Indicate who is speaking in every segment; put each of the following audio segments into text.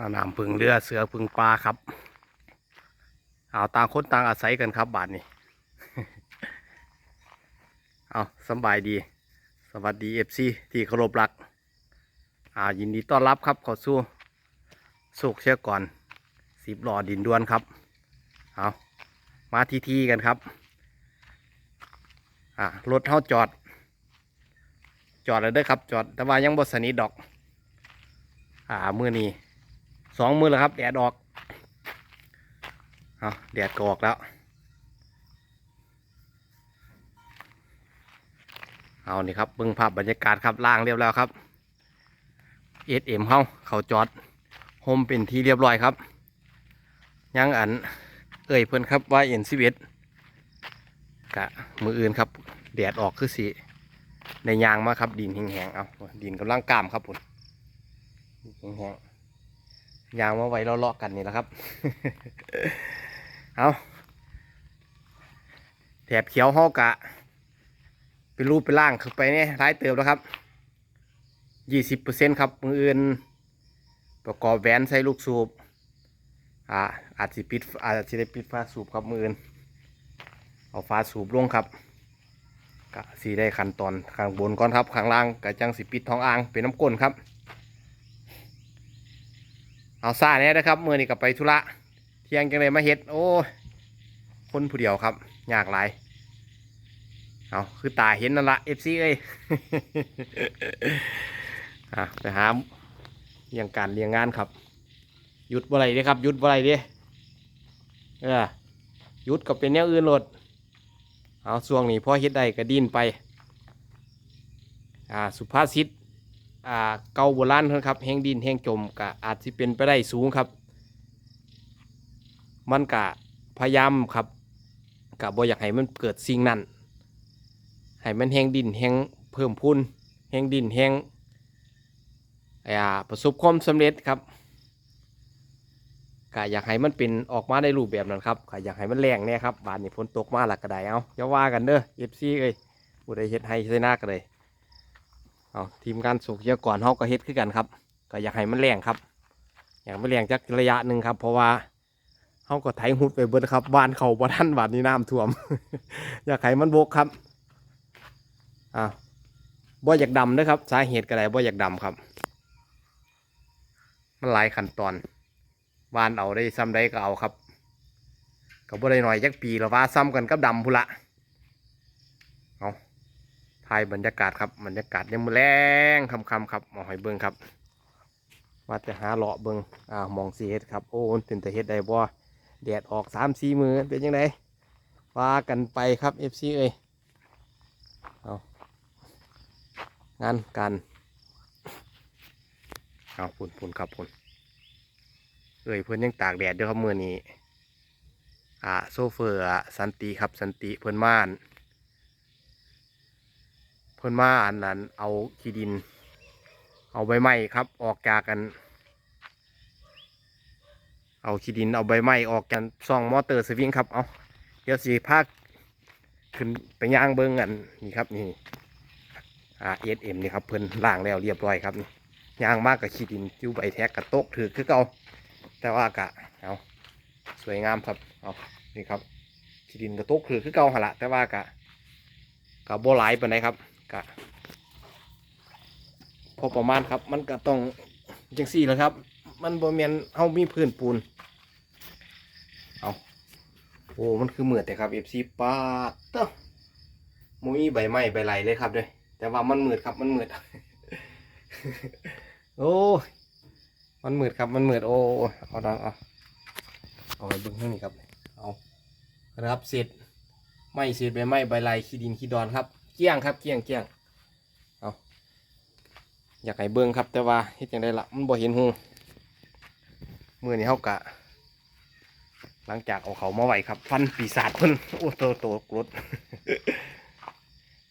Speaker 1: เอาน้ำพึ่งเรือเสือพึ่งปลาครับ เอาต่างคนต่างอาศัยกันครับบาทนี้เอาสบายดี สวัสดีเอฟซีที่เคารพรักอ่ายินดีต้อนรับครับขอสู้สุกเชื่อก่อนสิบหล่อดินดวนครับเอามาทีทีกันครับอ่ารถเท่าจอด จอดแล้วเด้อครับ จอดแต่ว่ายังบดสนิทดอก อ่ามือนี้ สองมือแล้วครับ แดดออกเอาแดดก็ออกแล้ว เอานี่ครับเบิ่งภาพบรรยากาศครับล่างเรียบร้อยครับเอสเอ็มเฮาเขาจอดโฮมเป็นที่เรียบร้อยครับยังอัน เอ่ยเพื่อนครับว่าเอ็นซีเวกะมืออื่นครับ แดดออกคือสีในยางมาครับ ดินแห้งๆเอาดินกำลังกล้ามครับผมแห้งๆ ยางมาไว้เลาะๆกันนี่แหละครับ เอาแถบเขียวหอกะ เป็นรูปเป็นร่างคือไปเนี่ยร้ายเติมแล้วครับยี่สิบเปอร์เซ็นต์ครับมืออื่น ประกอบแหวนใส่ลูกสูบ อ่าอาจจะปิดอาจจะได้ปิดฟ้าสูบครับมืออื่น เอาฟ้าสูบลงครับกะสีได้ขั้นตอนข้างบนก่อนครับข้างล่างกะจังสิปิดท้องอ่างเป็นน้ำก้นครับ เอาซ่าเนี่ยนะครับมือนี้กับไปธุระเที่ยงจังเลยมาเฮ็ด โอ้คนผู้เดียวครับยากหลายเอาคือตาเห็นนั่นละเอฟซีเอ้ยอะไปหาเลี้ยงการเลี้ยงงานครับหยุดบ่ไรเด้ครับหยุดบ่ไรเด้เออหยุดก็เป็นแนวอื่นโหลดเอาช่วงนี้พอเฮ็ดได้ก็ดิ้นไป อ่าสุภาษิต อ่าเก่าโบราณครับแห่งดินแห่งจมก็อาจสิเป็นไปได้สูงครับ มันก็พยายามครับก็บ่อยากให้มันเกิดสิ่งนั้นให้มันแห่งดินแห่งเพิ่มพูนแห่งดินแห่งอ่าประสบความสำเร็จครับก็อยากให้มันเป็นออกมาในรูปแบบนั้นครับก็อยากให้มันแรงเนี่ยครับบานนี้ฝนตกมาหลักกระไดเอาอย่าว่ากันเด้อเอฟซีเอ้ยผู้ใดเฮ็ดให้ใส่หน้ากันเลย เอาทีมงานสุกเยอะก่อนเฮาก็เฮ็ดคือกันครับ ก็อยากให้มันแรงครับ อยากให้มันแรงจักระยะหนึ่งครับ เพราะว่าเฮาก็ไถหุดไปเบิดครับบ้านเขาบ่ทันบาดนี้น้ำท่วม อยากให้มันบกครับอ่าบ่อยากดำเด้อครับ สาเหตุก็ได้บ่อยากดำครับ มันหลายขั้นตอนวานเอาได้ซ้ำได้ก็เอาครับก็บ่ได้หน่อยจักปีแล้วว่าซ้ำกันกับดำพุละ ถ่ายบรรยากาศครับบรรยากาศยังมือแรงคำคำครับมาหอยเบิ้งครับว่าจะหาเลาะเบิ้งอ่ามองสีเฮ็ดครับโอ้ตื่นแต่เฮ็ดได้บ่แดดออกสามสี่มือเป็นยังไงว่ากันไปครับเอฟซีเอ้ยเอางานกันเอาปุ่นปุ่นครับปุ่นเอ่ยเพื่อนยังตากแดดด้วยครับมือนี้อ่าโซเฟอร์สันติครับสันติเพื่อนม่าน เพื่อนม่านนั้นเอาขี้ดิน เอาใบไม้ครับ ออกจากกัน เอาขี้ดินเอาใบไม้ออกกันซ่องมอเตอร์สวิงครับเอาเดี๋ยวสีภาคขึ้นไปย่างเบิ้งกันนี่ครับนี่อ่าเอสเอ็มนี่ครับเพื่อนล่างแล้วเรียบร้อยครับนี่ย่างมากกับขี้ดินจิ้วใบแท็กกระโต๊กถือคือเก่าแต่ว่ากะเอาสวยงามครับเอานี่ครับที่ดินกระตุกคือคือเก่าหละแต่ว่ากะกะโบหลายปานครับ กะพอประมาณครับ มันก็ต้องจังสี่แล้วครับ มันบ่แมนเฮามีพื้นปูน เอาโอ้ มันคือเหมือดแต่ครับ FC ปาดเต้ามุ้ยใบไม้ใบไหลเลยครับเด้ยแต่ว่ามันเหมือดครับ มันเหมือดโอ้มันเหมือดครับ มันเหมือดโอ้เอาดังเอาเอาไปบิ้งข้างนี้ครับ เอาครับเสร็จไม่เสร็จใบไม้ใบลายขี้ดินขี้ดอนครับ กี้ยงครับเกี้ยงเกี้ยงเอาอยากให้เบิ้งครับ แต่ว่าเฮ็ดยังไงล่ะมันบ่เห็นหูมือนี้เฮากะ หลังจากเอาเขามาไว้ครับ ฟันปีศาจเพิ่นโอ้โตโตกรด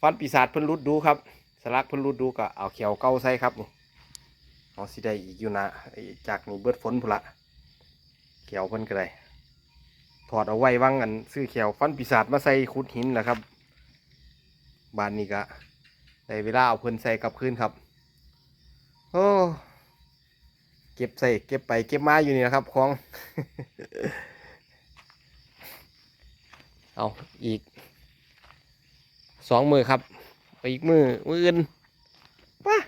Speaker 1: ฟันปีศาจเพิ่นรุดดูครับ สลักเพิ่นรุดดูก็เอาเขียวเก้าใส่ครับนี่เอาสิได้อีกอยู่นะจากนี่เบิดฝนพุนละเขียวเพิ่นก็ได้ถอดเอาไว้ว่างกันซื้อเขียวฟันปีศาจมาใส่ขุดหินแหละครับ บานนี้ก็ได้เวลาเอาเพิ่นใส่กลับคืนครับ โอ้ เก็บใส่เก็บไปเก็บมาอยู่นี่นะครับของ เอาอีกสองมือครับไปอีกมือมืออื่นว้า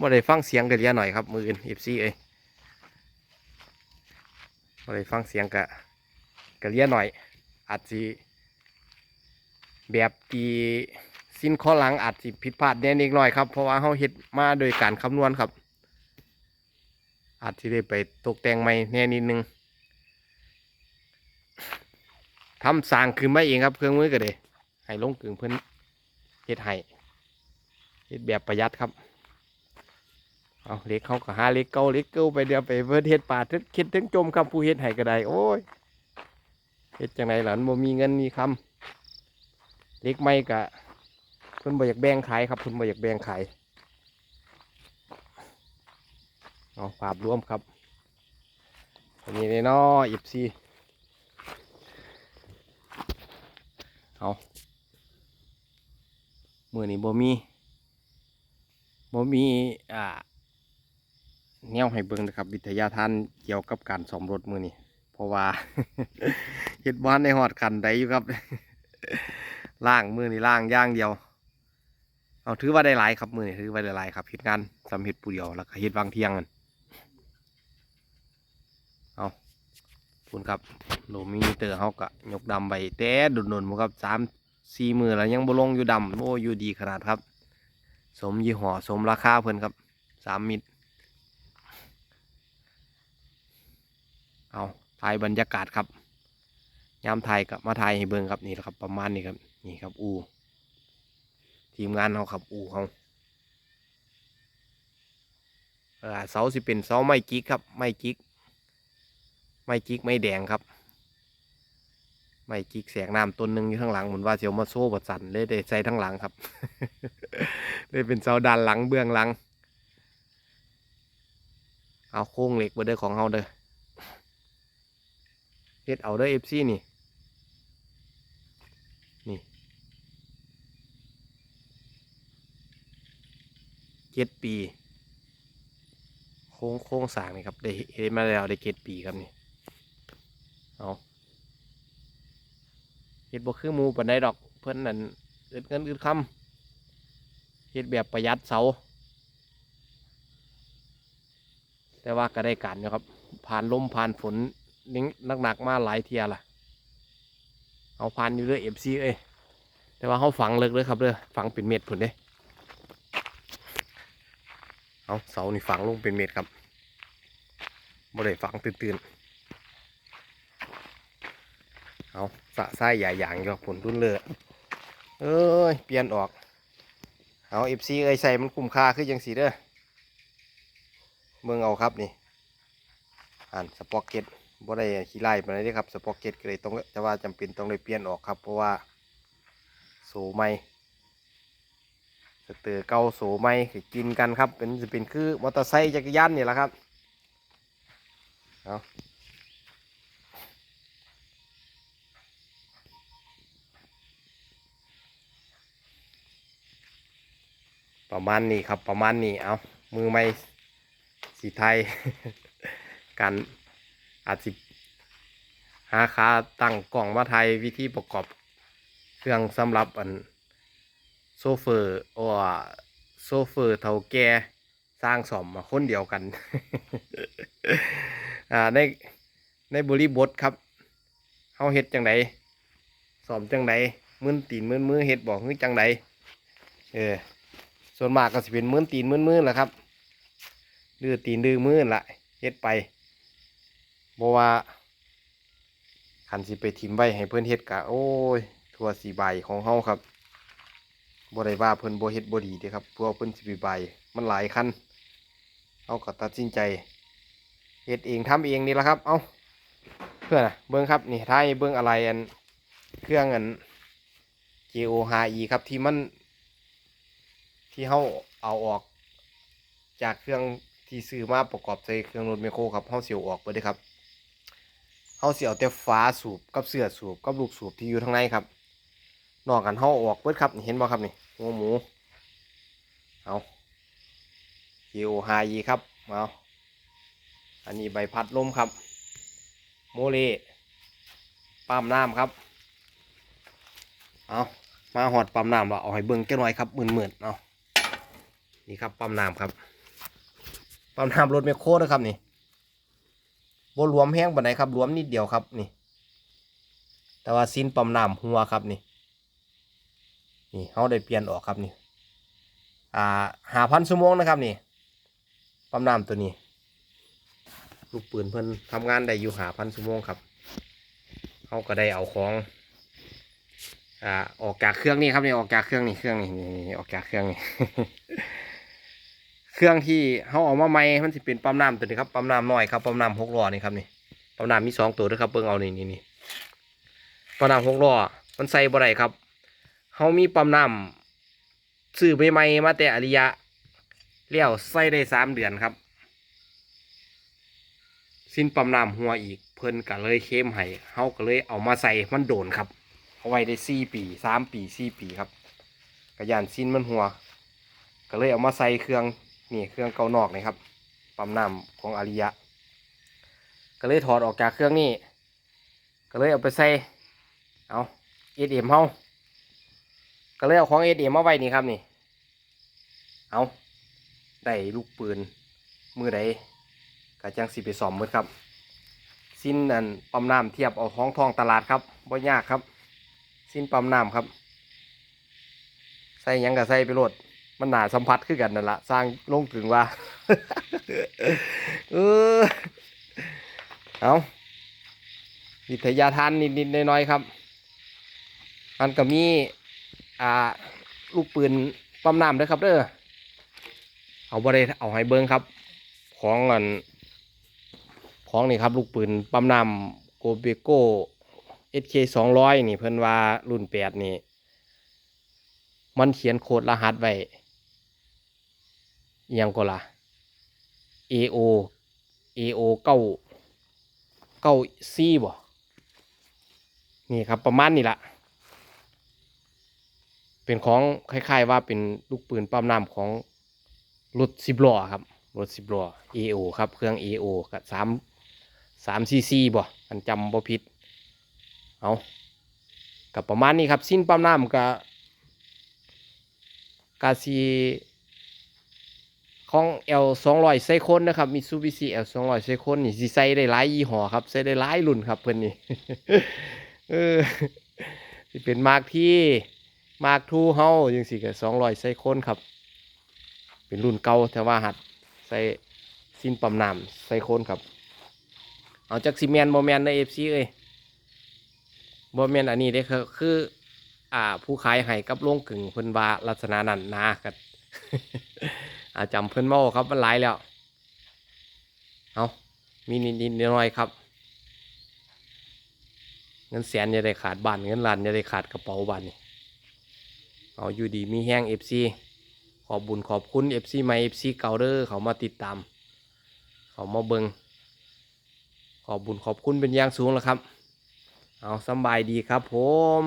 Speaker 1: บ่ได้ฟังเสียงกระเลียหน่อยครับ มืออื่นเอฟซีเอ้ยบ่ได้ฟังเสียงกะกะเลียหน่อยอาจสิแบบตี สิ้นข้อหลังอาจสิผิดพลาดแน่นิดหน่อยครับ เพราะว่าเขาเฮ็ดมาโดยการคำนวณครับ อาจจะได้ไปตกแต่งใหม่แน่นิดนึงทำสร้างขึ้นมาเองครับ เครื่องมือก็เลยให้ลงกึ่งเพิ่อนเฮ็ดให้เฮ็ดแบบประหยัดครับเอาเล็กเขาก็หาเล็กเก่าเล็กเก่าไปเดียวไปเพิ่นเฮ็ดป่าทึดคิดถึงจมครับผู้เฮ็ดให้ก็ได้โอ้ยเฮ็ดจังไดล่ะมันบ่มีเงินมีคำเล็กไม่ก็ เพิ่นบ่อยากแบ่งขายครับเพิ่นบ่อยากแบ่งขายเอาภาพรวมครับอันนี้เนาะอิบซีเอามือนี้บ่มีบ่มีอ่าแนวให้เบิ่งนะครับ วิทยาทานเกี่ยวกับการซ่อมรถมือนี้เพราะว่าเฮ็ดบ้านในหอดขันใดอยู่ครับล่างมือนี่ล่างย่างเดียว เอาถือว่าได้หลายครับมือนี่ถือว่าได้หลายครับเฮ็ดงานสำเฮ็ดผู้เดียวแล้วก็เฮ็ดวางเที่ยงกันเอาคุณครับโลมินิเตอร์เขากะยกดำไปแต่ดุนนุนๆบ่ครับสามสี่มือแล้วยังบ่ลงอยู่ดำโอ้อยู่ดีขนาดครับ สมยี่ห้อสมราคาเพิ่นครับสามมิตรเอาถ่ายบรรยากาศครับยามถ่ายกับมาถ่ายให้เบิ่งครับนี่แหละครับประมาณนี้ครับนี่ครับอู ทีมงานเขาครับอูเขาเสาสิเป็นเสาไม้จิกครับ ไม้จิก ไม้จิกไม้แดงครับ ไม้จิกแสงน้ำต้นหนึ่งอยู่ข้างหลังเหมือนว่าเสียวมาโซ่บัดสันเลยได้ใส่ทั้งหลังครับเลยเป็นเสาด้านหลังเบื้องหลัง เอาโค้งเหล็กมาเด้อของเฮาเด้อเฮ็ดเอาเด้อเอฟซีนี่นี่เจ็ดปี โค้งโค้งสางนี่ครับได้เฮ็ดมาแล้วได้เจ็ดปีครับนี่เอาเฮ็ดบ่คือมูปานใดดอกเพิ่อนนั่นอึดเงินอึดคำเฮ็ดแบบประหยัดเสา แต่ว่าก็ได้การอยู่ครับ ผ่านลมผ่านฝนนิ่งหนักๆมาหลายเทียล่ะ เอาผ่านอยู่เรื่อยเอฟซีเอ้ยแต่ว่าเขาฝังเลิกเลยครับเด้อฝังเป็นเม็ดผุนเด้ เอาเสานี่ฝังลงเป็นเม็ดครับบ่ได้ฝังตื่นๆ เอาสะไส้ใหญ่อย่างยู่ผลทุนเลยเอ้ย เปลี่ยนออก เอาเอฟซีเอ้ยใส่มันคุ้มค่าคือยังสีเด้อ เมืองเอาครับนี่ อ่านสปอกเก็ตบ่ได้ขี้ไล่มาเลยเด้ครับ สปอกเก็ตก็เลยต้องแต่ว่าจำเป็นต้องได้เปลี่ยนออกครับ เพราะว่าโสใหม่ สเตอร์เก่าโสใหม่คือกินกันครับ เป็นจะเป็นคือมอเตอร์ไซค์จักรยานนี่แหละครับเอาประมาณนี้ครับประมาณนี้เอามือไม่สีไทยการอาจสิหาขาตั้งกล่องมาไทยวิธีประกอบเครื่องสำหรับอัน โซเฟอร์โอ้โซเฟอร์เท่าแก่สร้างสอมมาคนเดียวกัน อ่าในในบริบทครับเฮาเฮ็ดจังไดสอมจังไดมือนตีนมือนมือเฮ็ดบอกคือจังไดเออส่วนมากก็สิเป็นมือนตีนมือนมือแหละครับดื้อตีนดื้อมือละเฮ็ดไปบ่ว่าขันสิไปทิมไว้ให้เพื่อนเฮ็ดกะโอ้ย ทั่วสีใบของเฮาครับ บ่ได้ว่าเพิ่นบ่เฮ็ดบ่ดีเด้ครับเพราะว่าเพิ่นสิไปใบมันหลายคันเฮาก็ตัดสินใจเฮ็ดเองทำเองนี่ละครับ เอาเพื่อนะเบิ่งครับนี่ท้ายเบิ่งอะไรอันเครื่องอัน JO 5E ครับที่มัน ที่เฮาเอาออก จากเครื่องที่ซื้อมาประกอบใส่เครื่องรถแมคโครครับเฮาเสิเอาออกไปเด้อครับเฮาเสิเอาแต่ฟ้าสูบกับเสื้อสูบกับลูกสูบที่อยู่ข้างในครับ นอกกันเฮาอออกเบิดครับเห็นบ่ครับนี่หัวหมู เอา GO 5 E ครับ เอาอันนี้ใบพัดลมครับ โมเลปั๊มน้ำครับ เอามาหอดปั๊มน้ำเราเอาให้เบิ้งแค่หน่อยครับหมื่นๆเอานี่ครับปั๊มน้ำครับ ปั๊มน้ำรถแมคโครนะครับนี่บรวมแห้งปานไหนครับรวมนิดเดียวครับนี่ แต่ว่าสิ้นปั๊มน้ำหัวครับนี่ นี่เขาได้เปลี่ยนออกครับนี่อ่าหาพันชั่วโมงนะครับนี่ปั๊มน้ำตัวนี้ ลูกปืนเพิ่นทำงานได้อยู่หาพันชั่วโมงครับเขาก็ได้เอาของอ่าออกจากเครื่องนี่ครับนี่ออกจากเครื่องนี่เครื่องนี่นี่ออกจากเครื่องนี่เครื่องที่เขาเอามาใหม่มันสิเป็นปั๊มน้ำตัวนี้ครับปั๊มน้ำน้อยครับปั๊มน้ำหกล้อนี่ครับนี่ปั๊มน้ำมีสองตัวด้วยครับเบิ่งเอานี่นี่นี่ปั๊มน้ำหกล้อมันใส่บ่ได้ครับ เขามีปั๊มน้ำซื้อใหม่ๆมาแต่อริยะเลี้ยวใส่ได้สามเดือนครับ สิ้นปั๊มน้ำหัวอีก เพิ่นก็เลยเข้มให้เฮาก็เลยเอามาใส่มันโดนครับเอาไว้ได้สี่ปีสามปีสี่ปีครับกระยานสิ้นมันหัว ก็เลยเอามาใส่เครื่องนี่เครื่องเกานอกนี่ครับปั๊มน้ำของอาริยะ ก็เลยถอดออกจากเครื่องนี้ก็เลยเอาไปใส่เอาเอ็ดเอ็มเฮา ก็เลยเอาของเอเอมาไว้นี่ครับนี่ เอาได้ลูกปืน มือใดก็จังสิไปสอมมืดครับ สิ้นอันปั๊มน้ำเทียบเอาท้องทองตลาดครับบ่ยากครับ สิ้นปั๊มน้ำครับ ใส่ยังกับใส่ไปโลดมันหนาสัมผัสคือกันนั่นละสร้างลงถึงว่าเออเอาวิทยาทานนิดๆน้อยๆครับ มันก็มี อ่าลูกปืนปั๊มน้ำด้วยครับเด้อเอาบ่ได้เอาให้เบิ้งครับ ของอันของนี่ครับ ลูกปืนปั๊มน้ำโกเบโก้ SK สองร้อยนี่เพิ่นว่ารุ่นแปดนี่ มันเขียนโคดรหัสไว้อิหยังก็ล่ะ AO AO เก้าเก้าซีบ่นี่ครับประมาณนี้ละ เป็นของคล้าย ๆ ว่าเป็นลูกปืนปั๊มน้ำของรถสิบล้อครับรถสิบล้อ AO ครับเครื่อง AO กับสามสามซีซีบ่กันจำบ่ผิดเอากับประมาณนี้ครับสิ้นปั๊มน้ำกับกาซีของ L สองร้อยไซคนนะครับมิซูบิชิ L สองร้อยไซคนนี่สิใส่ได้หลายยี่ห้อครับใส่ได้หลายรุ่นครับเพิ่นนี่เออเป็นมาร์กที่ มาร์กทูเฮาจังสิกับสองร้อยไซคนครับ เป็นรุ่นเก่าแต่ว่าหัดใส่สิ้นปั๊มน้ำไซคนครับ เอาจากซีเมนโมแมนในเอฟซีเอ้ยบ่แมนอันนี้เด้คือคือ อ่า ผู้ขายให้กับโรงกึ่งเพิ่นว่าลักษณะนั้นนะก็อาจำเพิ่นเมาครับมันหลายแล้ว เอามีนิดนิดๆหน้อยๆครับเงินแสนจะได้ขาดบ้านเงินล้านจะได้ขาดกระเป๋าบ้านนี่ เอาอยู่ดีมีแห้งเอฟซีขอบบุญขอบคุณเอฟซีใหม่เอฟซีเก่าเด้อเขามาติดตาม เขามาเบิงขอบบุญขอบคุณเป็นอย่างสูงแล้วครับ เอาสบายดีครับผม